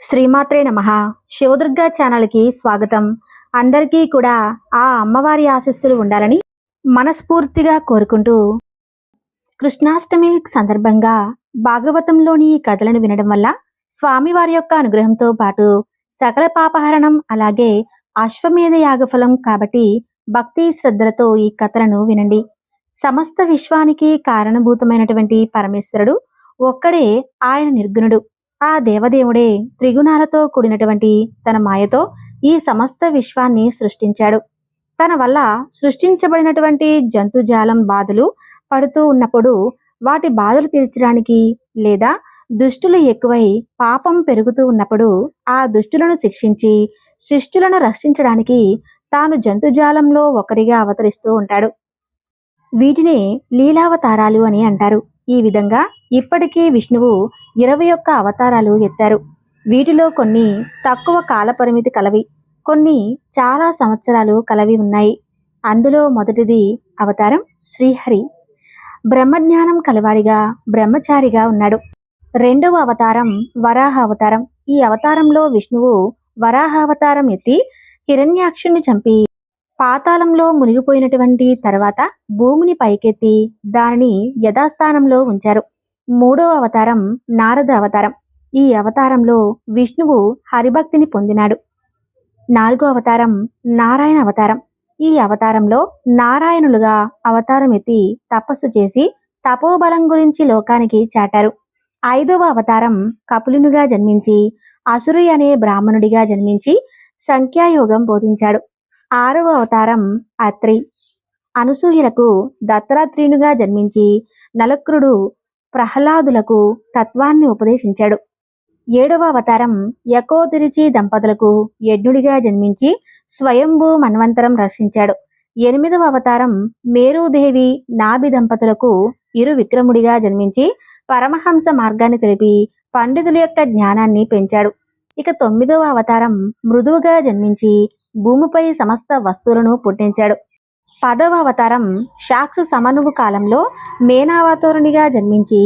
శ్రీమాత్రే నమ. శివదుర్గా ఛానల్కి స్వాగతం. అందరికీ కూడా ఆ అమ్మవారి ఆశస్సులు ఉండాలని మనస్ఫూర్తిగా కోరుకుంటూ కృష్ణాష్టమి సందర్భంగా భాగవతంలోని కథలను వినడం వల్ల స్వామివారి యొక్క అనుగ్రహంతో పాటు సకల పాపహరణం అలాగే అశ్వమేధ యాగఫలం కాబట్టి భక్తి శ్రద్ధలతో ఈ కథలను వినండి. సమస్త విశ్వానికి కారణభూతమైనటువంటి పరమేశ్వరుడు ఒక్కడే ఆయన నిర్గుణుడు. ఆ దేవదేవుడే త్రిగుణాలతో కూడినటువంటి తన మాయతో ఈ సమస్త విశ్వాన్ని సృష్టించాడు. తన వల్ల సృష్టించబడినటువంటి జంతుజాలం బాధలు పడుతూ ఉన్నప్పుడు వాటి బాధలు తీర్చడానికి లేదా దుష్టులు ఎక్కువై పాపం పెరుగుతూ ఉన్నప్పుడు ఆ దుష్టులను శిక్షించి శిష్టులను రక్షించడానికి తాను జంతుజాలంలో ఒకరిగా అవతరిస్తూ ఉంటాడు. వీటినే లీలావతారాలు అని అంటారు. ఈ విధంగా ఇప్పటికీ విష్ణువు ఇరవై ఒక్క అవతారాలు ఎత్తారు. వీటిలో కొన్ని తక్కువ కాలపరిమితి కలవి కొన్ని చాలా సంవత్సరాలు కలవి ఉన్నాయి. అందులో మొదటిది అవతారం శ్రీహరి. బ్రహ్మజ్ఞానం కలవాడిగా బ్రహ్మచారిగా ఉన్నాడు. రెండవ అవతారం వరాహ అవతారం. ఈ అవతారంలో విష్ణువు వరాహ అవతారం ఎత్తి హిరణ్యాక్షుని చంపి పాతాళంలో మునిగిపోయినటువంటి తర్వాత భూమిని పైకెత్తి దానిని యథాస్థానంలో ఉంచారు. మూడో అవతారం నారద అవతారం. ఈ అవతారంలో విష్ణువు హరిభక్తిని పొందినాడు. నాలుగో అవతారం నారాయణ అవతారం. ఈ అవతారంలో నారాయణులుగా అవతారం ఎత్తి తపస్సు చేసి తపోబలం గురించి లోకానికి చాటారు. ఐదవ అవతారం కపులునిగా జన్మించి అసురు అనే బ్రాహ్మణుడిగా జన్మించి సంఖ్యాయోగం బోధించాడు. ఆరవ అవతారం అత్రి. అనసూయులకు దత్తరాత్రియునుగా జన్మించి నలక్రుడు ప్రహ్లాదులకు తత్వాన్ని ఉపదేశించాడు. ఏడవ అవతారం యకోతిరిచి దంపతులకు యజ్ఞుడిగా జన్మించి స్వయంభూ మన్వంతరం రక్షించాడు. ఎనిమిదవ అవతారం మేరుదేవి నాభి దంపతులకు ఇరు విక్రముడిగా జన్మించి పరమహంస మార్గాన్ని తెలిపి పండితుల యొక్క జ్ఞానాన్ని పెంచాడు. ఇక తొమ్మిదవ అవతారం మృదువుగా జన్మించి భూమిపై సమస్త వస్తువులను పుట్టించాడు. పదవ అవతారం సాక్షు సమనువు కాలంలో మేనావతారునిగా జన్మించి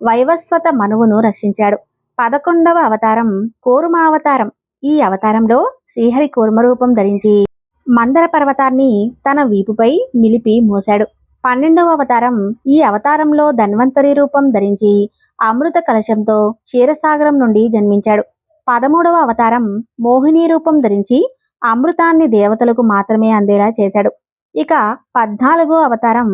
వైవస్వత మనువును రక్షించాడు. పదకొండవ అవతారం కోరుమ అవతారం ఈ అవతారంలో శ్రీహరి కూర్మ రూపం ధరించి మందర పర్వతాన్ని తన వీపుపై నిలిపి మోశాడు. పన్నెండవ అవతారం ఈ అవతారంలో ధన్వంతరి రూపం ధరించి అమృత కలశంతో క్షీరసాగరం నుండి జన్మించాడు. పదమూడవ అవతారం మోహిని రూపం ధరించి అమృతాన్ని దేవతలకు మాత్రమే అందేలా చేశాడు. ఇక పద్నాలుగో అవతారం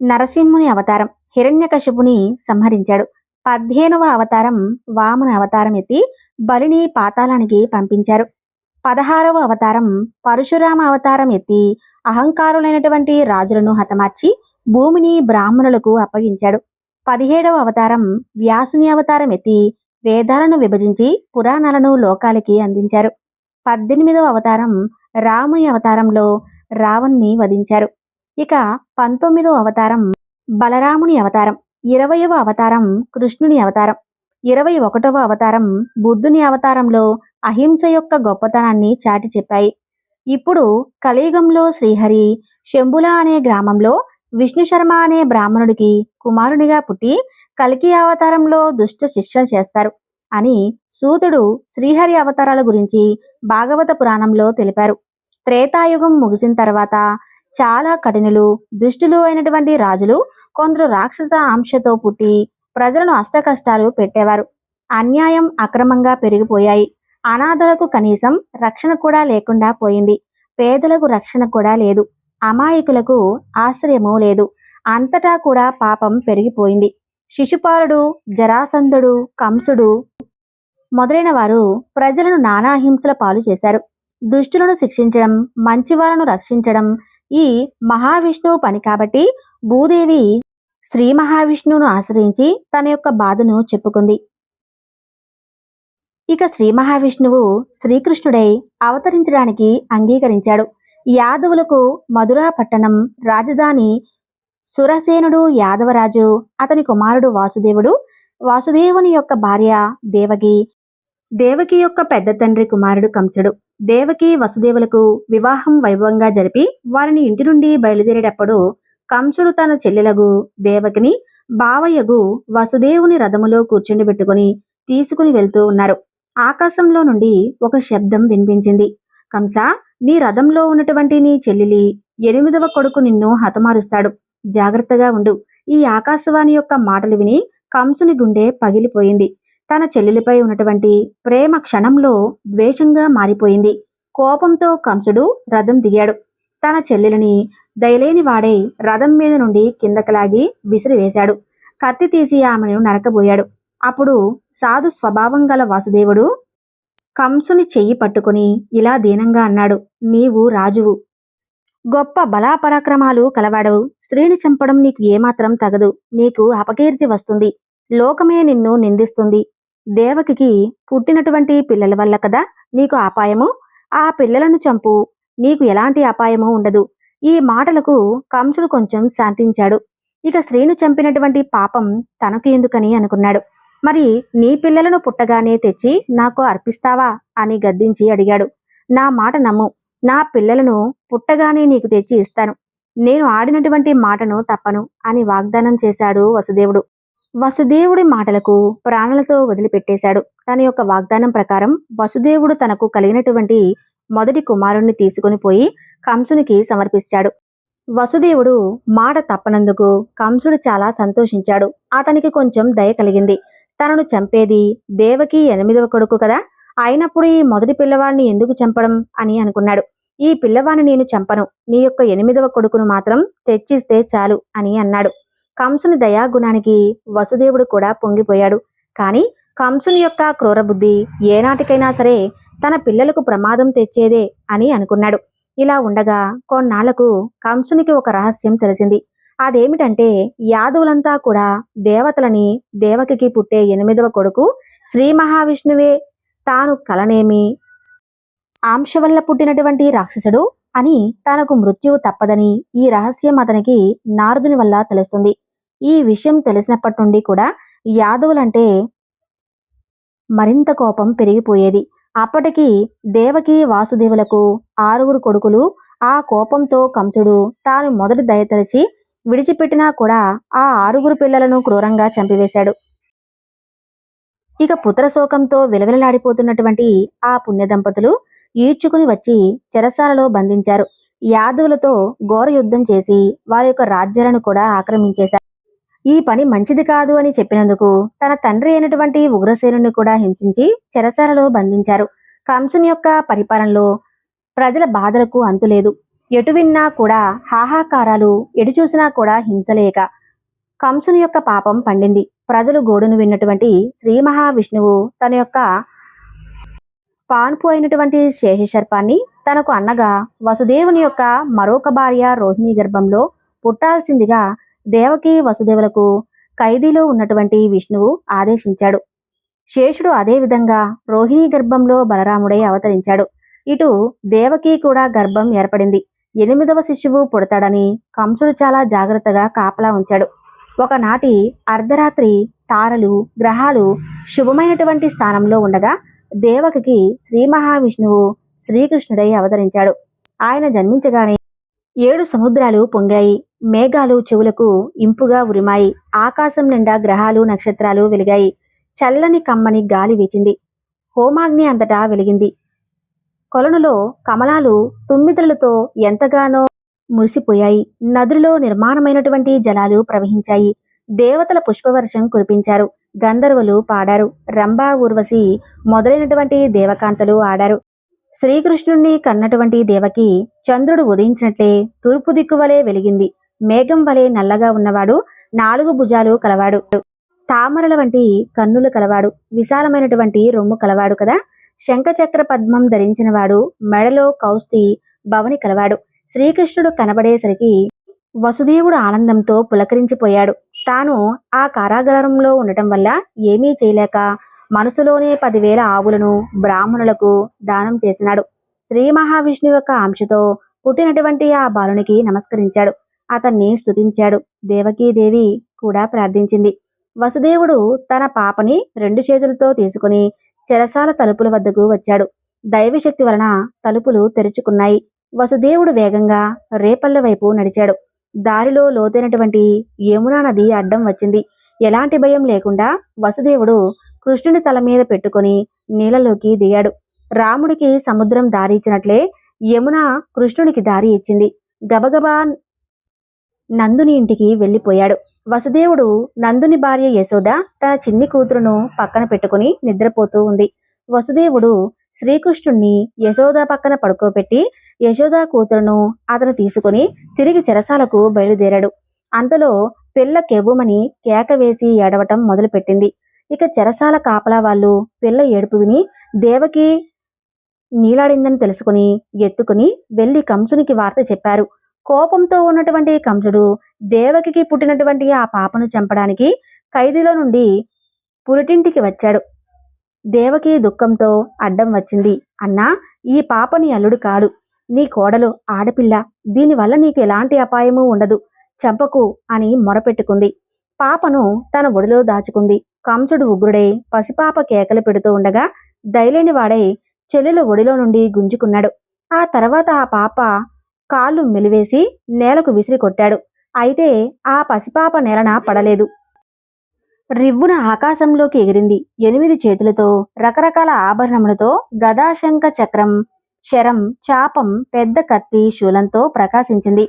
నరసింహుని అవతారం. హిరణ్యకశిపుని సంహరించాడు. పదిహేనవ అవతారం వామన అవతారం ఎత్తి బలిని పాతాళానికి పంపించారు. పదహారవ అవతారం పరశురామ అవతారం ఎత్తి అహంకారులైనటువంటి రాజులను హతమార్చి భూమిని బ్రాహ్మణులకు అప్పగించాడు. పదిహేడవ అవతారం వ్యాసుని అవతారం ఎత్తి వేదాలను విభజించి పురాణాలను లోకాలకి అందించారు. పద్దెనిమిదవ అవతారం రాముని అవతారంలో రావణ్ణి వధించారు. ఇక పంతొమ్మిదవ అవతారం బలరాముని అవతారం ఇరవయవ అవతారం కృష్ణుని అవతారం ఇరవై ఒకటవ అవతారం బుద్ధుని అవతారంలో అహింస యొక్క గొప్పతనాన్ని చాటి చెప్పాయి. ఇప్పుడు కలియుగంలో శ్రీహరి శంభుల అనే గ్రామంలో విష్ణు శర్మ అనే బ్రాహ్మణుడికి కుమారునిగా పుట్టి కలికి అవతారంలో దుష్ట శిక్షణ చేస్తారు అని సూతుడు శ్రీహరి అవతారాల గురించి భాగవత పురాణంలో తెలిపారు. త్రేతాయుగం ముగిసిన తర్వాత చాలా కఠినులు దుష్టులు అయినటువంటి రాజులు కొందరు రాక్షస అంశతో పుట్టి ప్రజలను అష్టకష్టాలు పెట్టేవారు. అన్యాయం అక్రమంగా పెరిగిపోయాయి. అనాథలకు కనీసం రక్షణ కూడా లేకుండా పోయింది. పేదలకు రక్షణ కూడా లేదు. అమాయకులకు ఆశ్రయము లేదు. అంతటా కూడా పాపం పెరిగిపోయింది. శిశుపాలుడు జరాసంధుడు కంసుడు మొదలైన వారు ప్రజలను నానా హింసల పాలు చేశారు. దుష్టులను శిక్షించడం మంచివాళ్ళను రక్షించడం ఈ మహావిష్ణువు పని కాబట్టి భూదేవి శ్రీ మహావిష్ణువును ఆశ్రయించి తన యొక్క బాధను చెప్పుకుంది. ఇక శ్రీ మహావిష్ణువు శ్రీకృష్ణుడై అవతరించడానికి అంగీకరించాడు. యాదవులకు మధురా పట్టణం రాజధాని సురసేనుడు యాదవరాజు అతని కుమారుడు వాసుదేవుడు వాసుదేవుని యొక్క భార్య దేవకి దేవకి యొక్క పెద్ద తండ్రి కుమారుడు కంసుడు. దేవకి వసుదేవులకు వివాహం వైభవంగా జరిపి వారిని ఇంటి నుండి బయలుదేరేటప్పుడు కంసుడు తన చెల్లెలగు దేవకిని బావయ్యగు వసుదేవుని రథములో కూర్చుండిబెట్టుకుని తీసుకుని వెళ్తూ ఉన్నారు. ఆకాశంలో నుండి ఒక శబ్దం వినిపించింది. కంస నీ రథంలో ఉన్నటువంటి నీ చెల్లెలి ఎనిమిదవ కొడుకు నిన్ను హతమారుస్తాడు. జాగ్రత్తగా ఉండు. ఈ ఆకాశవాణి యొక్క మాటలు విని కంసుని గుండె పగిలిపోయింది. తన చెల్లెలిపై ఉన్నటువంటి ప్రేమ క్షణంలో ద్వేషంగా మారిపోయింది. కోపంతో కంసుడు రథం దిగాడు. తన చెల్లెలిని దయలేని వాడే రథం మీద నుండి కిందకి లాగి విసిరివేశాడు కత్తి తీసి ఆమెను నరకబోయాడు. అప్పుడు సాధు స్వభావం గల వాసుదేవుడు కంసుని చెయ్యి పట్టుకుని ఇలా దీనంగా అన్నాడు నీవు రాజువు. గొప్ప బలాపరాక్రమాలు కలవాడు స్త్రీని చంపడం నీకు ఏమాత్రం తగదు. నీకు అపకీర్తి వస్తుంది. లోకమే నిన్ను నిందిస్తుంది. దేవకికి పుట్టినటువంటి పిల్లల వల్ల కదా నీకు అపాయము? ఆ పిల్లలను చంపు. నీకు ఎలాంటి అపాయము ఉండదు. ఈ మాటలకు కంసుడు కొంచెం శాంతించాడు. ఇక స్త్రీను చంపినటువంటి పాపం తనకు ఎందుకని అనుకున్నాడు. మరి నీ పిల్లలను పుట్టగానే తెచ్చి నాకు అర్పిస్తావా అని గద్దించి అడిగాడు. నా మాట నమ్ము. నా పిల్లలను పుట్టగానే నీకు తెచ్చి ఇస్తాను. నేను ఆడినటువంటి మాటను తప్పను అని వాగ్దానం చేశాడు వసుదేవుడు. వసుదేవుడి మాటలకు ప్రాణాలతో వదిలిపెట్టేశాడు. తన యొక్క వాగ్దానం ప్రకారం వసుదేవుడు తనకు కలిగినటువంటి మొదటి కుమారుణ్ణి తీసుకుని పోయి కంసునికి సమర్పించాడు వసుదేవుడు మాట తప్పనందుకు కంసుడు చాలా సంతోషించాడు. అతనికి కొంచెం దయ కలిగింది. తనను చంపేది దేవకి ఎనిమిదవ కొడుకు కదా? అయినప్పుడు ఈ మొదటి పిల్లవాడిని ఎందుకు చంపడం అని అనుకున్నాడు. ఈ పిల్లవాడిని నేను చంపను. నీ యొక్క ఎనిమిదవ కొడుకును మాత్రం తెచ్చిస్తే చాలు అని అన్నాడు. కంసుని దయాగుణానికి వసుదేవుడు కూడా పొంగిపోయాడు. కాని కంసుని యొక్క క్రూరబుద్ధి ఏనాటికైనా సరే తన పిల్లలకు ప్రమాదం తెచ్చేదే అని అనుకున్నాడు. ఇలా ఉండగా కొన్నాళ్ళకు కంసునికి ఒక రహస్యం తెలిసింది. అదేమిటంటే యాదవులంతా కూడా దేవతలని దేవకికి పుట్టే ఎనిమిదవ కొడుకు శ్రీ మహావిష్ణువే. తాను కలనేమి ఆంశ వల్ల పుట్టినటువంటి రాక్షసుడు అని తనకు మృత్యువు తప్పదని ఈ రహస్యం అతనికి నారదుని వల్ల తెలుస్తుంది. ఈ విషయం తెలిసినప్పటి నుండి కూడా యాదవులంటే మరింత కోపం పెరిగిపోయేది. అప్పటికి దేవకి వాసుదేవులకు ఆరుగురు కొడుకులు ఆ కోపంతో కంసుడు తాను మొదటి దయతలిచి విడిచిపెట్టినా కూడా ఆ ఆరుగురు పిల్లలను క్రూరంగా చంపివేశాడు. ఇక పుత్రశోకంతో విలవిలలాడిపోతున్నటువంటి ఆ పుణ్య దంపతులు ఈడ్చుకుని వచ్చి చెరసాలలో బంధించారు. యాదవులతో ఘోర యుద్ధం చేసి వారి యొక్క రాజ్యాలను కూడా ఆక్రమించేశారు. ఈ పని మంచిది కాదు అని చెప్పినందుకు తన తండ్రి అయినటువంటి ఉగ్రసేనుని కూడా హింసించి చెరసాలలో బంధించారు. కంసుని యొక్క పరిపాలనలో ప్రజల బాధలకు అంతులేదు ఎటు విన్నా కూడా హాహాకారాలు ఎటు చూసినా కూడా హింసలేక కంసుని యొక్క పాపం పండింది. ప్రజలు గోడును విన్నటువంటి శ్రీ మహావిష్ణువు తన యొక్క పాన్పు అయినటువంటి శేషసర్పాన్ని తనకు అన్నగా వసుదేవుని యొక్క మరొక భార్య రోహిణి గర్భంలో పుట్టాల్సిందిగా దేవకి వసుదేవులకు ఖైదీలో ఉన్నటువంటి విష్ణువు ఆదేశించాడు. శేషుడు అదే విధంగా రోహిణి గర్భంలో బలరాముడై అవతరించాడు. ఇటు దేవకి కూడా గర్భం ఏర్పడింది. ఎనిమిదవ శిశువు పుడతాడని కంసుడు చాలా జాగ్రత్తగా కాపలా ఉంచాడు. ఒకనాటి అర్ధరాత్రి తారలు గ్రహాలు శుభమైనటువంటి స్థానంలో ఉండగా దేవకి శ్రీ మహావిష్ణువు శ్రీకృష్ణుడై అవతరించాడు. ఆయన జన్మించగానే ఏడు సముద్రాలు పొంగాయి. మేఘాలు చెవులకు ఇంపుగా ఉరిమాయి. ఆకాశం నిండా గ్రహాలు నక్షత్రాలు వెలిగాయి. చల్లని కమ్మని గాలి వీచింది. హోమాగ్ని అంతటా వెలిగింది. కొలనులో కమలాలు తుమ్మిదలతో ఎంతగానో మురిసిపోయాయి. నదులలో నిర్మాణమైనటువంటి జలాలు ప్రవహించాయి. దేవతల పుష్పవర్షం కురిపించారు. గంధర్వులు పాడారు. రంభా ఊర్వశి మొదలైనటువంటి దేవకాంతలు ఆడారు. శ్రీకృష్ణుణ్ణి కన్నటువంటి దేవకి చంద్రుడు ఉదయించినట్లే తూర్పు దిక్కువలే వెలిగింది. మేఘం వలె నల్లగా ఉన్నవాడు నాలుగు భుజాలు కలవాడు. తామరల వంటి కన్నులు కలవాడు. విశాలమైనటువంటి రొమ్ము కలవాడు కదా. శంఖచక్ర పద్మం ధరించినవాడు మెడలో కౌస్తి భవని కలవాడు. శ్రీకృష్ణుడు కనబడేసరికి వసుదేవుడు ఆనందంతో పులకరించిపోయాడు. తాను ఆ కారాగారంలో ఉండటం వల్ల ఏమీ చేయలేక మనసులోనే పదివేల ఆవులను బ్రాహ్మణులకు దానం చేసినాడు. శ్రీ మహావిష్ణువు యొక్క అంశతో పుట్టినటువంటి ఆ బాలునికి నమస్కరించాడు. అతన్ని స్తుతించాడు. దేవకీదేవి కూడా ప్రార్థించింది. వసుదేవుడు తన పాపని రెండు చేతులతో తీసుకుని చెరసాల తలుపుల వద్దకు వచ్చాడు. దైవశక్తి వలన తలుపులు తెరుచుకున్నాయి. వసుదేవుడు వేగంగా రేపల్ల వైపు నడిచాడు. దారిలో లోతైనటువంటి యమునా నది అడ్డం వచ్చింది. ఎలాంటి భయం లేకుండా వసుదేవుడు కృష్ణుని తల మీద పెట్టుకొని నీళ్ళలోకి దిగాడు. రాముడికి సముద్రం దారి ఇచ్చినట్లే యమున కృష్ణుడికి దారి ఇచ్చింది. గబగబా నందుని ఇంటికి వెళ్ళిపోయాడు. వసుదేవుడు నందుని భార్య యశోద తన చిన్ని కూతురును పక్కన పెట్టుకుని నిద్రపోతూ ఉంది. వసుదేవుడు శ్రీకృష్ణుణ్ణి యశోద పక్కన పడుకోబెట్టి యశోద కూతురును అతను తీసుకుని తిరిగి చెరసాలకు బయలుదేరాడు. అంతలో పిల్ల కెవ్వుమని కేక వేసి ఏడవటం మొదలుపెట్టింది. ఇక చెరసాల కాపలా వాళ్ళు పిల్ల ఏడుపు విని దేవకి నీలాడిందని తెలుసుకుని ఎత్తుకుని వెళ్ళి కంసునికి వార్త చెప్పారు. కోపంతో ఉన్నటువంటి కంసుడు దేవకికి పుట్టినటువంటి ఆ పాపను చంపడానికి ఖైదీలో నుండి పురిటింటికి వచ్చాడు. దేవకి దుఃఖంతో అడ్డం వచ్చింది. అన్నా ఈ పాప నీ అల్లుడు కాడు. నీ కోడలు ఆడపిల్ల. దీనివల్ల నీకు ఎలాంటి అపాయము ఉండదు. చంపకు అని మొరపెట్టుకుంది. పాపను తన ఒడిలో దాచుకుంది. కంసుడు ఉగ్రుడై పసిపాప కేకలు పెడుతూ ఉండగా దయలేని వాడై చెల్లెలు ఒడిలో నుండి గుంజుకున్నాడు. ఆ తర్వాత ఆ పాప కాళ్ళు మెలివేసి నేలకు విసిరి కొట్టాడు. అయితే ఆ పసిపాప నేలన పడలేదు. రివ్వున ఆకాశంలోకి ఎగిరింది. ఎనిమిది చేతులతో రకరకాల ఆభరణములతో గదాశంఖ చక్రం శరం చాపం పెద్ద కత్తి శూలంతో ప్రకాశించింది.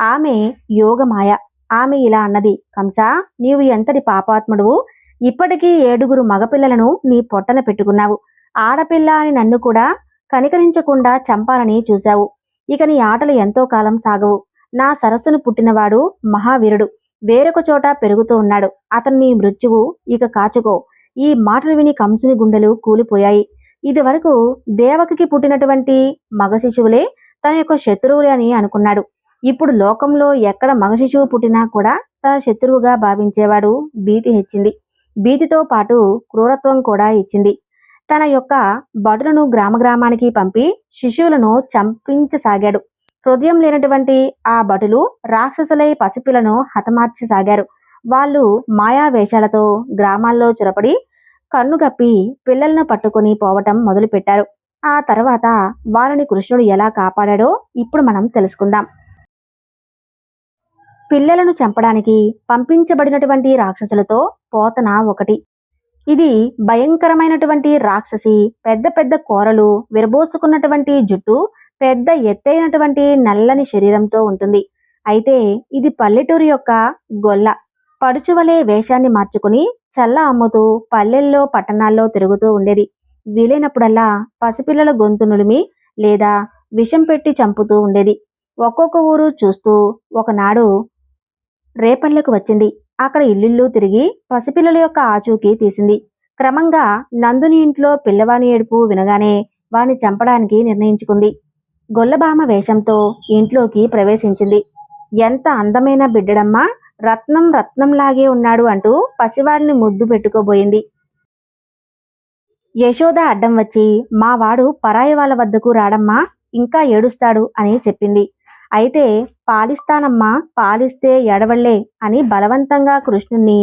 ఆమె యోగమాయ. ఆమె ఇలా అన్నది కంసా నీవు ఎంతటి పాపాత్ముడువు? ఇప్పటికీ ఏడుగురు మగపిల్లలను నీ పొట్టన పెట్టుకున్నావు. ఆడపిల్ల అని నన్ను కూడా కనికరించకుండా చంపాలని చూశావు. ఇక నీ ఆటలు ఎంతో కాలం సాగవు. నా సరస్సును పుట్టినవాడు మహావీరుడు. వేరొక చోట పెరుగుతూ ఉన్నాడు. అతను నీ మృత్యువు ఇక కాచుకో. ఈ మాటలు విని కంసుని గుండెలు కూలిపోయాయి. ఇది వరకు దేవకికి పుట్టినటువంటి మగ శిశువులే తన యొక్క శత్రువులే అని అనుకున్నాడు. ఇప్పుడు లోకంలో ఎక్కడ మగ శిశువు పుట్టినా కూడా తన శత్రువుగా భావించేవాడు భీతి హెచ్చింది. భీతితో పాటు క్రూరత్వం కూడా ఇచ్చింది. తన యొక్క భటులను గ్రామ గ్రామానికి పంపి శిశువులను చంపించసాగాడు. హృదయం లేనటువంటి ఆ భటులు రాక్షసులై పసిపిలను హతమార్చసాగారు. వాళ్ళు మాయా వేషాలతో గ్రామాల్లో చొరపడి కన్నుగప్పి పిల్లలను పట్టుకుని పోవటం మొదలుపెట్టారు. ఆ తర్వాత వాళ్ళని కృష్ణుడు ఎలా కాపాడాడో ఇప్పుడు మనం తెలుసుకుందాం. పిల్లలను చంపడానికి పంపించబడినటువంటి రాక్షసులతో పోతన ఒకటి. ఇది భయంకరమైనటువంటి రాక్షసి పెద్ద పెద్ద కూరలు విరబోసుకున్నటువంటి జుట్టు పెద్ద ఎత్తైనటువంటి నల్లని శరీరంతో ఉంటుంది. అయితే ఇది పల్లెటూరు యొక్క గొల్ల. పడుచువలే వేషాన్ని మార్చుకుని చల్ల అమ్ముతూ పల్లెల్లో పట్టణాల్లో తిరుగుతూ ఉండేది. వీలైనప్పుడల్లా పసిపిల్లల గొంతు నులిమి లేదా విషం పెట్టి చంపుతూ ఉండేది. ఒక్కొక్క ఊరు చూస్తూ ఒకనాడు రేపల్లెకు వచ్చింది. అక్కడ ఇల్లుళ్ళు తిరిగి పసిపిల్లల యొక్క ఆచూకీ తీసింది. క్రమంగా నందుని ఇంట్లో పిల్లవాని ఏడుపు వినగానే వాని చంపడానికి నిర్ణయించుకుంది. గొల్లబామ వేషంతో ఇంట్లోకి ప్రవేశించింది. ఎంత అందమైన బిడ్డడమ్మా! రత్నం రత్నంలాగే ఉన్నాడు అంటూ పసివాడిని ముద్దు పెట్టుకోబోయింది. యశోద అడ్డం వచ్చి మా వాడు పరాయి వాళ్ళ వద్దకు రాడమ్మా ఇంకా ఏడుస్తాడు అని చెప్పింది. అయితే పాలిస్తానమ్మా పాలిస్తే ఎడవళ్ళే అని బలవంతంగా కృష్ణుణ్ణి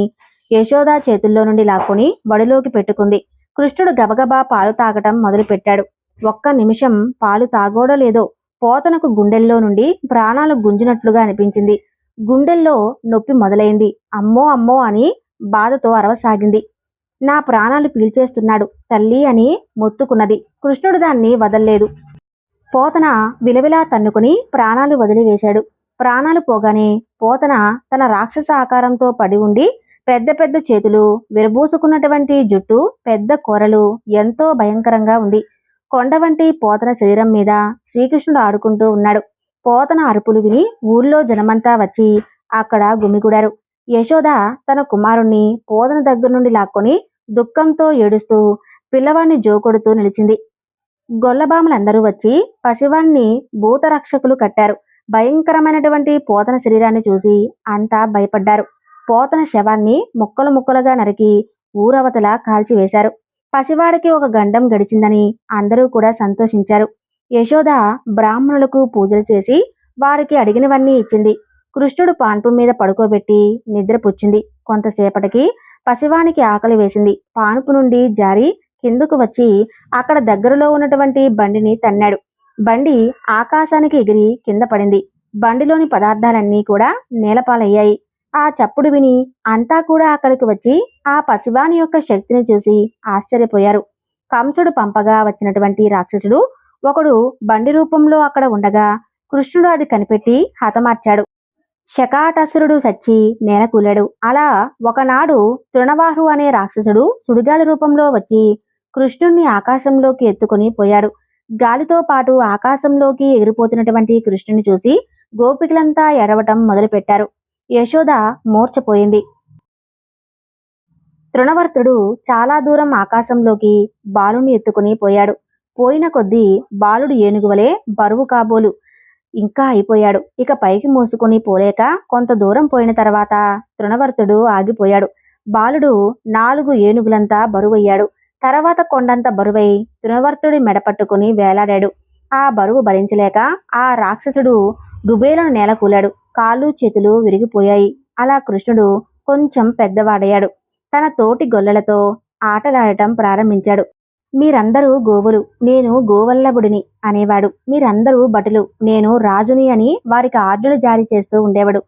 యశోద చేతుల్లో నుండి లాక్కొని బడిలోకి పెట్టుకుంది. కృష్ణుడు గబగబా పాలు తాగటం మొదలుపెట్టాడు. ఒక్క నిమిషం పాలు తాగోడో లేదో పోతనకు గుండెల్లో నుండి ప్రాణాలు గుంజినట్లుగా అనిపించింది. గుండెల్లో నొప్పి మొదలైంది. అమ్మో అమ్మో అని బాధతో అరవసాగింది. నా ప్రాణాలు పీల్చేస్తున్నాడు తల్లి అని మొత్తుకున్నది. కృష్ణుడు దాన్ని వదల్లేదు. పోతన విలవిలా తన్నుకుని ప్రాణాలు వదిలివేశాడు. ప్రాణాలు పోగానే పోతన తన రాక్షస ఆకారంతో పడి ఉండి పెద్ద పెద్ద చేతులు విరబూసుకున్నటువంటి జుట్టు పెద్ద కూరలు ఎంతో భయంకరంగా ఉంది. కొండ వంటి పోతన శరీరం మీద శ్రీకృష్ణుడు ఆడుకుంటూ ఉన్నాడు. పోతన అరుపులు విని ఊళ్ళో జనమంతా వచ్చి అక్కడ గుమిగూడారు. యశోద తన కుమారుణ్ణి పోతన దగ్గర నుండి లాక్కొని దుఃఖంతో ఏడుస్తూ పిల్లవాణ్ణి జోకొడుతూ నిలిచింది. గొల్లబాములందరూ వచ్చి పసివాణ్ణి భూతరక్షకులు కట్టారు. భయంకరమైనటువంటి పోతన శరీరాన్ని చూసి అంతా భయపడ్డారు. పోతన శవాన్ని ముక్కలు ముక్కలుగా నరికి ఊరవతల కాల్చివేశారు పసివాడికి ఒక గండం గడిచిందని అందరూ కూడా సంతోషించారు. యశోద బ్రాహ్మణులకు పూజలు చేసి వారికి అడిగినవన్నీ ఇచ్చింది. కృష్ణుడు పాన్పు మీద పడుకోబెట్టి నిద్రపుచ్చింది కొంతసేపటికి పసివానికి ఆకలి వేసింది. పానుపు నుండి జారి కిందకు వచ్చి అక్కడ దగ్గరలో ఉన్నటువంటి బండిని తన్నాడు. బండి ఆకాశానికి ఎగిరి కింద పడింది. బండిలోని పదార్థాలన్నీ కూడా నేలపాలయ్యాయి. ఆ చప్పుడు విని అంతా కూడా అక్కడికి వచ్చి ఆ పశువాని యొక్క శక్తిని చూసి ఆశ్చర్యపోయారు. కంసుడు పంపగా వచ్చినటువంటి రాక్షసుడు ఒకడు బండి రూపంలో అక్కడ ఉండగా కృష్ణుడు అది కనిపెట్టి హతమార్చాడు. శకాటసురుడు సచ్చి నేల కూలాడు. అలా ఒకనాడు తృణవాహు అనే రాక్షసుడు సుడిగాలి రూపంలో వచ్చి కృష్ణుణ్ణి ఆకాశంలోకి ఎత్తుకొని పోయాడు. గాలితో పాటు ఆకాశంలోకి ఎగిరిపోతున్నటువంటి కృష్ణుని చూసి గోపికలంతా ఎడవటం మొదలుపెట్టారు. యశోద మూర్చపోయింది తృణవర్తుడు చాలా దూరం ఆకాశంలోకి బాలుని ఎత్తుకుని పోయాడు. పోయిన కొద్దీ బాలుడు ఏనుగువలే బరువు కాబోలు. ఇంకా అయిపోయాడు. ఇక పైకి మూసుకుని పోలేక కొంత దూరం పోయిన తర్వాత తృణవర్తుడు ఆగిపోయాడు. బాలుడు నాలుగు ఏనుగులంతా బరువయ్యాడు. తర్వాత కొండంత బరువై తృణవర్తుడి మెడపట్టుకుని వేలాడాడు. ఆ బరువు భరించలేక ఆ రాక్షసుడు గుబేలను నేల కూలాడు కాళ్ళు చేతులు విరిగిపోయాయి. అలా కృష్ణుడు కొంచెం పెద్దవాడయ్యాడు. తన తోటి గొల్లలతో ఆటలాడటం ప్రారంభించాడు. మీరందరూ గోవులు నేను గోవల్లభుడిని అనేవాడు. మీరందరూ భటులు నేను రాజుని అని వారికి ఆర్డర్లు జారీ చేస్తూ ఉండేవాడు.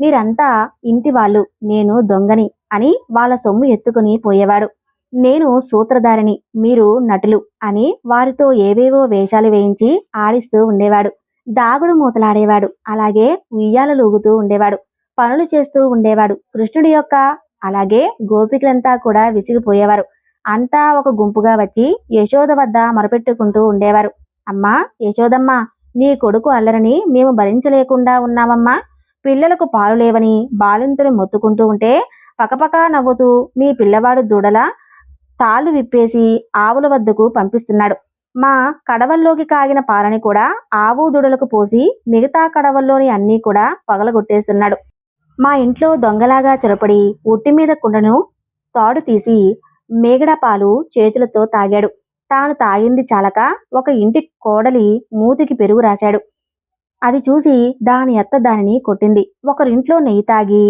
మీరంతా ఇంటి వాళ్ళు నేను దొంగని అని వాళ్ళ సొమ్ము ఎత్తుకుని పోయేవాడు. నేను సూత్రధారిని మీరు నటులు అని వారితో ఏవేవో వేషాలు వేయించి ఆడిస్తూ ఉండేవాడు. దాగుడు మూతలాడేవాడు. అలాగే ఉయ్యాలలూగుతూ ఉండేవాడు. పనులు చేస్తూ ఉండేవాడు. కృష్ణుడి యొక్క అలాగే గోపికలంతా కూడా విసిగిపోయేవారు. అంతా ఒక గుంపుగా వచ్చి యశోద వద్ద మొరపెట్టుకుంటూ ఉండేవారు. అమ్మా యశోదమ్మ నీ కొడుకు అల్లరిని మేము భరించలేకుండా ఉన్నామమ్మా. పిల్లలకు పాలు లేవని బాలింతుని మొత్తుకుంటూ ఉంటే పకపకా నవ్వుతూ మీ పిల్లవాడు దూడలా తాళ్ళు విప్పేసి ఆవుల వద్దకు పంపిస్తున్నాడు. మా కడవల్లోకి కాగిన పాలని కూడా ఆవు దూడలకు పోసి మిగతా కడవల్లోని అన్నీ కూడా పగలగొట్టేస్తున్నాడు. మా ఇంట్లో దొంగలాగా చొరపడి ఉట్టి మీద కుండను తాడు తీసి మేగడ పాలు చేతులతో తాగాడు. తాను తాగింది చాలక ఒక ఇంటి కోడలి మూతికి పెరుగు రాశాడు. అది చూసి దాని అత్త దానిని కొట్టింది. ఒకరింట్లో నెయ్యి తాగి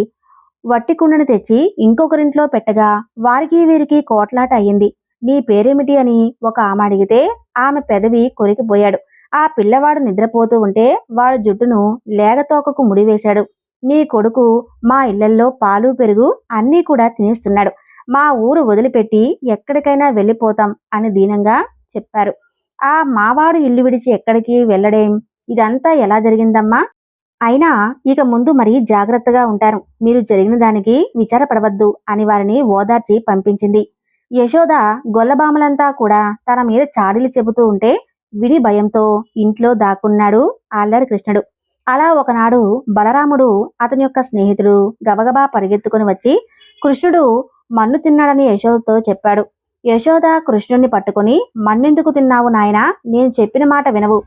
వట్టి కుండను తెచ్చి ఇంకొకరింట్లో పెట్టగా వారికి వీరికి కోట్లాట అయ్యింది. నీ పేరేమిటి అని ఒక ఆమె అడిగితే ఆమె పెదవి కొరికిపోయాడు. ఆ పిల్లవాడు నిద్రపోతూ ఉంటే వాడు జుట్టును లేగతోకకు ముడివేశాడు నీ కొడుకు మా ఇళ్ళల్లో పాలు పెరుగు అన్నీ కూడా తినేస్తున్నాడు. మా ఊరు వదిలిపెట్టి ఎక్కడికైనా వెళ్ళిపోతాం అని దీనంగా చెప్పారు. ఆ మావాడు ఇల్లు విడిచి ఎక్కడికి వెళ్ళడేం? ఇదంతా ఎలా జరిగిందమ్మా? అయినా ఇక ముందు మరి జాగ్రత్తగా ఉంటారు. మీరు జరిగిన దానికి విచారపడవద్దు అని వారిని ఓదార్చి పంపించింది. యశోద గొల్లబామలంతా కూడా తన మీద చాడీలు చెబుతూ ఉంటే విని భయంతో ఇంట్లో దాక్కున్నాడు అల్లరి కృష్ణుడు అలా ఒకనాడు బలరాముడు అతని యొక్క స్నేహితుడు గబగబా పరిగెత్తుకుని వచ్చి కృష్ణుడు మన్ను తిన్నాడని యశోదతో చెప్పాడు. యశోద కృష్ణుడిని పట్టుకుని మన్నెందుకు తిన్నావు నాయనా? నేను చెప్పిన మాట వినవు.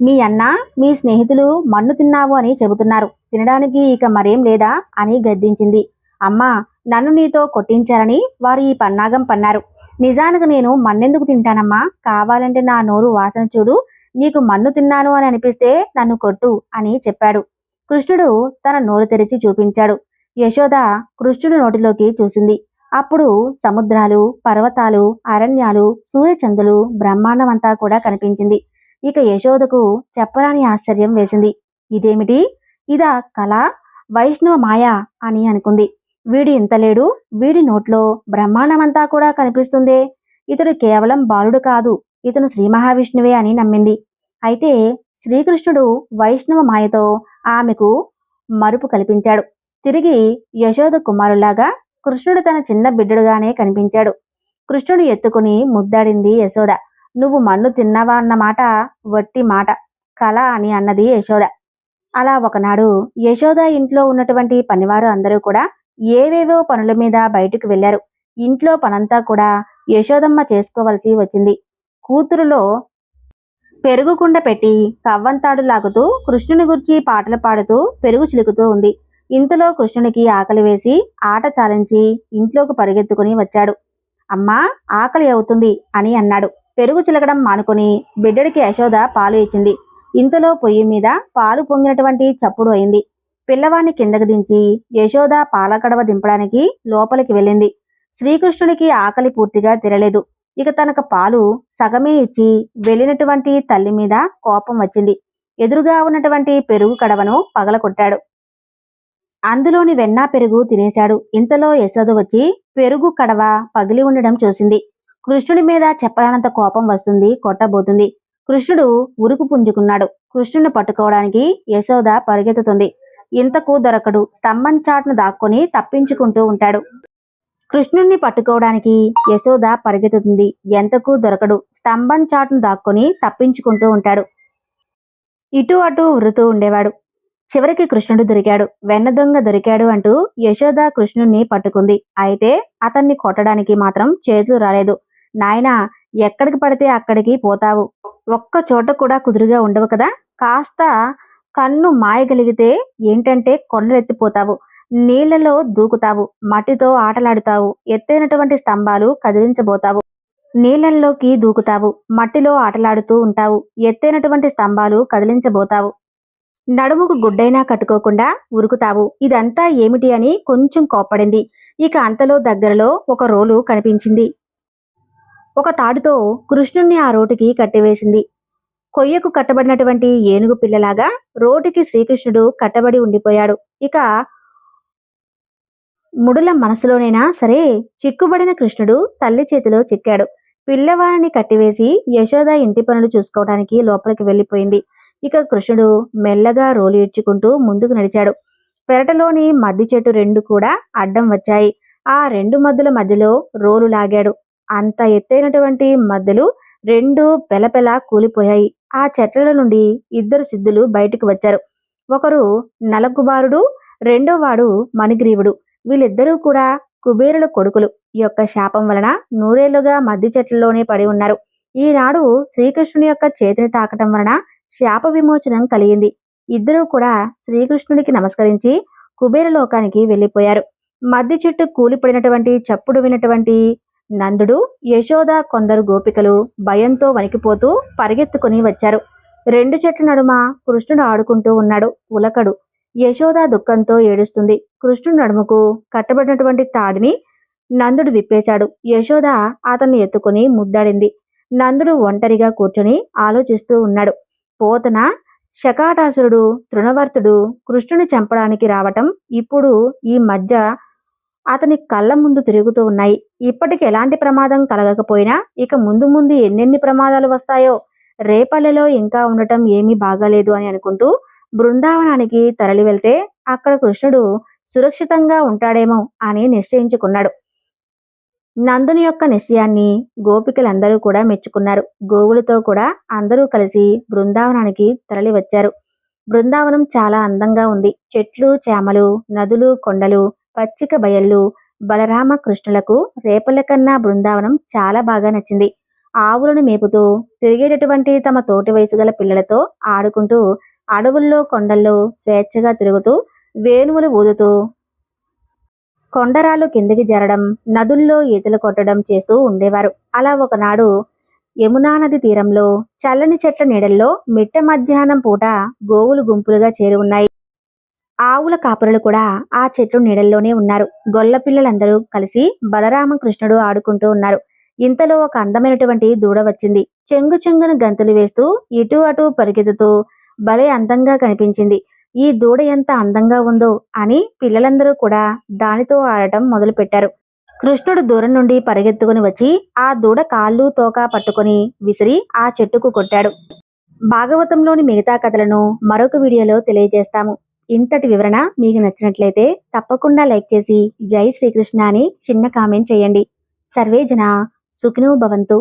మీ అన్న మీ స్నేహితులు మన్ను తిన్నావు అని చెబుతున్నారు. తినడానికి ఇక మరేం లేదా అని గద్దించింది. అమ్మా నన్ను నీతో కొట్టించారని వారు ఈ పన్నాగం పన్నారు. నిజానికి నేను మన్నెందుకు తింటానమ్మా? కావాలంటే నా నోరు వాసన చూడు. నీకు మన్ను తిన్నాను అని అనిపిస్తే నన్ను కొట్టు అని చెప్పాడు. కృష్ణుడు తన నోరు తెరిచి చూపించాడు. యశోద కృష్ణుడు నోటిలోకి చూసింది. అప్పుడు సముద్రాలు పర్వతాలు అరణ్యాలు సూర్యచంద్రులు బ్రహ్మాండమంతా కూడా కనిపించింది. ఇక యశోదకు చెప్పరాని ఆశ్చర్యం వేసింది. ఇదేమిటి? ఇదా కళ? వైష్ణవ మాయ అని అనుకుంది. వీడి ఇంత లేడు. వీడి నోట్లో బ్రహ్మాండమంతా కూడా కనిపిస్తుందే. ఇతడు కేవలం బాలుడు కాదు. ఇతను శ్రీ మహావిష్ణువే అని నమ్మింది. అయితే శ్రీకృష్ణుడు వైష్ణవ మాయతో ఆమెకు మరుపు కల్పించాడు. తిరిగి యశోద కుమారులాగా కృష్ణుడు తన చిన్న బిడ్డడుగానే కనిపించాడు. కృష్ణుడు ఎత్తుకుని ముద్దాడింది యశోద. నువ్వు మన్ను తిన్నావా అన్నమాట వట్టి మాట. కళ అని అన్నది యశోద. అలా ఒకనాడు యశోద ఇంట్లో ఉన్నటువంటి పనివారు అందరూ కూడా ఏవేవో పనుల మీద బయటకు వెళ్ళారు ఇంట్లో పనంతా కూడా యశోదమ్మ చేసుకోవలసి వచ్చింది. కూతురులో పెరుగుకుండ పెట్టి కవ్వంతాడు లాగుతూ కృష్ణుని గురించి పాటలు పాడుతూ పెరుగు చిలుకుతూ ఉంది. ఇంతలో కృష్ణునికి ఆకలి వేసి ఆట చాలించి ఇంట్లోకి పరిగెత్తుకుని వచ్చాడు. అమ్మా ఆకలి అవుతుంది అని అన్నాడు. పెరుగు చిలకడం మానుకొని బిడ్డడికి యశోద పాలు ఇచ్చింది. ఇంతలో పొయ్యి మీద పాలు పొంగినటువంటి చప్పుడు అయింది. పిల్లవాణ్ణి కిందకు దించి యశోద పాలకడవ దింపడానికి లోపలికి వెళ్ళింది. శ్రీకృష్ణుడికి ఆకలి పూర్తిగా తిరలేదు ఇక తనకు పాలు సగమే ఇచ్చి వెళ్ళినటువంటి తల్లి మీద కోపం వచ్చింది. ఎదురుగా ఉన్నటువంటి పెరుగు కడవను పగలకొట్టాడు అందులోని వెన్నా పెరుగు తినేశాడు. ఇంతలో యశోద వచ్చి పెరుగు కడవ పగిలి ఉండడం చూసింది. కృష్ణుడి మీద చెప్పరానంత కోపం వస్తుంది కొట్టబోతుంది. కృష్ణుడు ఉరుకు పుంజుకున్నాడు. కృష్ణుని పట్టుకోవడానికి యశోద పరిగెత్తుతుంది. ఇంతకు దొరకడు. స్తంభం చాటును దాక్కుని తప్పించుకుంటూ ఉంటాడు. కృష్ణుణ్ణి పట్టుకోవడానికి యశోద పరిగెత్తుతుంది. ఎంతకు దొరకడు. స్తంభం చాటును దాక్కుని తప్పించుకుంటూ ఉంటాడు. ఇటు అటు ఉరుతూ ఉండేవాడు. చివరికి కృష్ణుడు దొరికాడు. వెన్న దొంగ దొరికాడు అంటూ యశోద కృష్ణుణ్ణి పట్టుకుంది. అయితే అతన్ని కొట్టడానికి మాత్రం చేతులు రాలేదు. నాయనా ఎక్కడికి పడితే అక్కడికి పోతావు. ఒక్క చోట కూడా కుదురుగా ఉండవు కదా. కాస్త కన్ను మాయగలిగితే ఏంటంటే కొండలెత్తిపోతావు. నీళ్ళలో దూకుతావు. మట్టితో ఆటలాడుతావు. ఎత్తైనటువంటి స్తంభాలు కదిలించబోతావు. నీళ్ళల్లోకి దూకుతావు. మట్టిలో ఆటలాడుతూ ఉంటావు. ఎత్తైనటువంటి స్తంభాలు కదిలించబోతావు. నడుముకు గుడ్డైనా కట్టుకోకుండా ఉరుకుతావు. ఇదంతా ఏమిటి అని కొంచెం కోప్పడింది. ఇక అంతలో దగ్గరలో ఒక రోలు కనిపించింది. ఒక తాడుతో కృష్ణుణ్ణి ఆ రోటికి కట్టివేసింది. కొయ్యకు కట్టబడినటువంటి ఏనుగు పిల్లలాగా రోటికి శ్రీకృష్ణుడు కట్టబడి ఉండిపోయాడు. ఇక ముడుల మనసులోనైనా సరే చిక్కుబడిన కృష్ణుడు తల్లి చేతిలో చిక్కాడు. పిల్లవారిని కట్టివేసి యశోద ఇంటి పనులు చూసుకోవడానికి లోపలికి వెళ్ళిపోయింది. ఇక కృష్ణుడు మెల్లగా రోలు ఈడ్చుకుంటూ ముందుకు నడిచాడు. పెరటలోని మద్ది చెట్టు రెండు కూడా అడ్డం వచ్చాయి. ఆ రెండు మద్దుల మధ్యలో రోలు లాగాడు. అంత ఎత్తైనటువంటి మధ్యలు రెండు పెలపెల కూలిపోయాయి. ఆ చెట్ల నుండి ఇద్దరు సిద్ధులు బయటకు వచ్చారు. ఒకరు నలకుబారుడు రెండో వాడు మణిగ్రీవుడు. వీళ్ళిద్దరూ కూడా కుబేరుల కొడుకులు. ఈ యొక్క శాపం వలన నూరేళ్ళుగా మద్ది చెట్లలోనే పడి ఉన్నారు. ఈనాడు శ్రీకృష్ణుని యొక్క చేతిని తాకటం వలన శాప విమోచనం కలిగింది. ఇద్దరూ కూడా శ్రీకృష్ణుడికి నమస్కరించి కుబేర లోకానికి వెళ్ళిపోయారు. మద్ది చెట్టు కూలిపడినటువంటి చప్పుడు వినటువంటి నందుడు యశోద కొందరు గోపికలు భయంతో వణికిపోతూ పరిగెత్తుకుని వచ్చారు. రెండు చెట్ల నడుమ కృష్ణుడు ఆడుకుంటూ ఉన్నాడు. ఉలకడు. యశోద దుఃఖంతో ఏడుస్తుంది. కృష్ణుడు నడుముకు కట్టబడినటువంటి తాడిని నందుడు విప్పేశాడు. యశోద అతన్ని ఎత్తుకుని ముద్దాడింది. నందుడు ఒంటరిగా కూర్చొని ఆలోచిస్తూ ఉన్నాడు. పోతన శకాటాసురుడు తృణవర్తుడు కృష్ణుని చంపడానికి రావటం ఇప్పుడు ఈ మధ్య అతని కళ్ళ ముందు తిరుగుతూ ఉన్నాయి. ఇప్పటికి ఎలాంటి ప్రమాదం కలగకపోయినా ఇక ముందు ముందు ఎన్నెన్ని ప్రమాదాలు వస్తాయో రేపల్లెలో ఇంకా ఉండటం ఏమీ బాగాలేదు అని అనుకుంటూ బృందావనానికి తరలి వెళ్తే అక్కడ కృష్ణుడు సురక్షితంగా ఉంటాడేమో అని నిశ్చయించుకున్నాడు. నందుని యొక్క నిశ్చయాన్ని గోపికలందరూ కూడా మెచ్చుకున్నారు. గోవులతో కూడా అందరూ కలిసి బృందావనానికి తరలి వచ్చారు బృందావనం చాలా అందంగా ఉంది. చెట్లు చేమలు నదులు కొండలు పచ్చిక బయళ్ళు బలరామ కృష్ణులకు రేపల కన్నా బృందావనం చాలా బాగా నచ్చింది. ఆవులను మేపుతూ తిరిగేటటువంటి తమ తోటి వయసు గల పిల్లలతో ఆడుకుంటూ అడవుల్లో కొండల్లో స్వేచ్ఛగా తిరుగుతూ వేణువులు ఊదుతూ కొండరాలు కిందికి జరడం నదుల్లో ఈతలు కొట్టడం చేస్తూ ఉండేవారు. అలా ఒకనాడు యమునా నది తీరంలో చల్లని చెట్ల నీడల్లో మిట్ట మధ్యాహ్నం పూట గోవులు గుంపులుగా చేరి ఉన్నాయి. ఆవుల కాపరులు కూడా ఆ చెట్లు నీడల్లోనే ఉన్నారు. గొల్ల పిల్లలందరూ కలిసి బలరామకృష్ణుడు ఆడుకుంటూ ఉన్నారు. ఇంతలో ఒక అందమైనటువంటి దూడ వచ్చింది. చెంగు చెంగున గంతులు వేస్తూ ఇటు అటు పరిగెత్తుతూ భలే అందంగా కనిపించింది. ఈ దూడ ఎంత అందంగా ఉందో అని పిల్లలందరూ కూడా దానితో ఆడటం మొదలుపెట్టారు. కృష్ణుడు దూరం నుండి పరిగెత్తుకుని వచ్చి ఆ దూడ కాళ్ళు తోక పట్టుకొని విసిరి ఆ చెట్టుకు కొట్టాడు. భాగవతంలోని మిగతా కథలను మరొక వీడియోలో తెలియజేస్తాము. ఇంతటి వివరణ మీకు నచ్చినట్లయితే తప్పకుండా లైక్ చేసి జై శ్రీకృష్ణ అని చిన్న కామెంట్ చేయండి. సర్వే జన సుఖినో భవంతు.